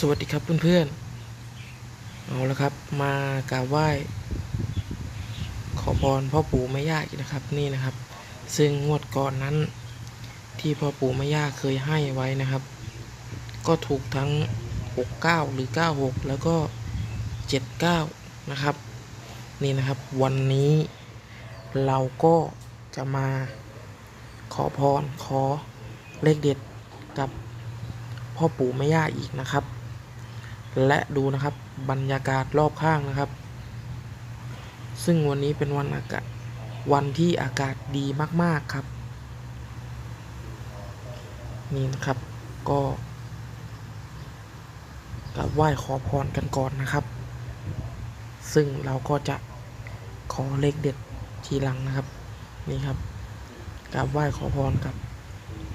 สวัสดีครับเพื่อนๆเอาละครับ มากราบไหว้ ขอพรพ่อปู่แม่ย่าอีกนะครับนี่นะครับ ซึ่งงวดก่อนนั้น ที่พ่อปู่แม่ย่าเคยให้ไว้นะครับ ก็ถูกทั้ง 69 หรือ 96 แล้วก็ 79 นะครับ นี่นะครับวันนี้เราก็จะมาขอพรขอเลขเด็ดกับพ่อปู่แม่ย่าอีกนะครับ และดูนะครับบรรยากาศรอบข้างนะครับ ซึ่งวันนี้เป็นวันอากาศวันที่อากาศดีมาก ๆ ครับ นี่นะครับก็กราบไหว้ขอพรกันก่อนนะครับ ซึ่งเราก็จะขอเลขเด็ดทีหลังนะครับ นี่ครับกราบไหว้ขอพรกับ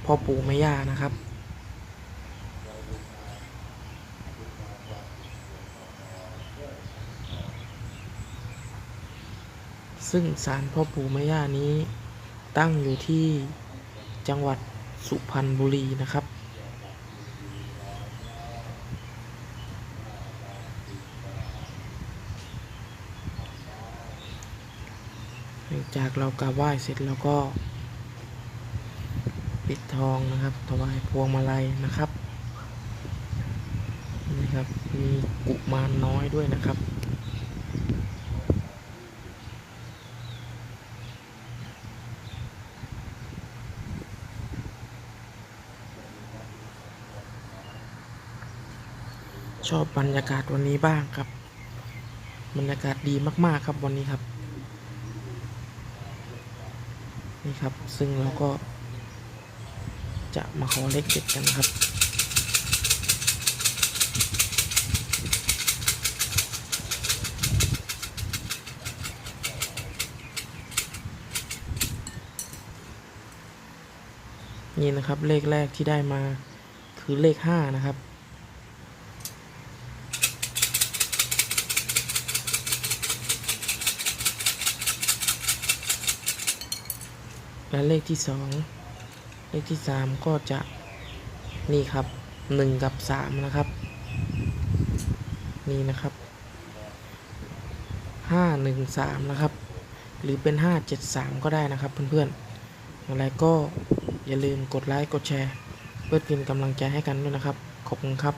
พ่อปู่แม่ย่านะครับ ซึ่งศาลพ่อปู่แม่ย่านี้ ตั้งอยู่ที่จังหวัดสุพรรณบุรีนะครับ หลังจากเรากราบไหว้เสร็จแล้วก็ ปิดทองนะครับ ถวายพวงมาลัยนะครับ นี่ครับ มีกุมารน้อยด้วยนะครับ ชอบบรรยากาศวันนี้บ้างครับ บรรยากาศดีมาก ๆ ครับวันนี้ครับ นี่ครับซึ่งเราก็ จะมาขอเลขเด็ดกันครับ นี่นะครับเลขแรกที่ได้มาคือเลขห้านะครับ และเลขที่สองเลขที่สามก็จะนี่ครับหนึ่งกับสามนะครับ นี่นะครับห้าหนึ่งสามนะครับ หรือเป็นห้าเจ็ดสามก็ได้นะครับเพื่อนๆอะไรก็อย่าลืมกดไลค์กดแชร์ เพื่อเป็นกำลังใจให้กันด้วยนะครับ ขอบคุณครับ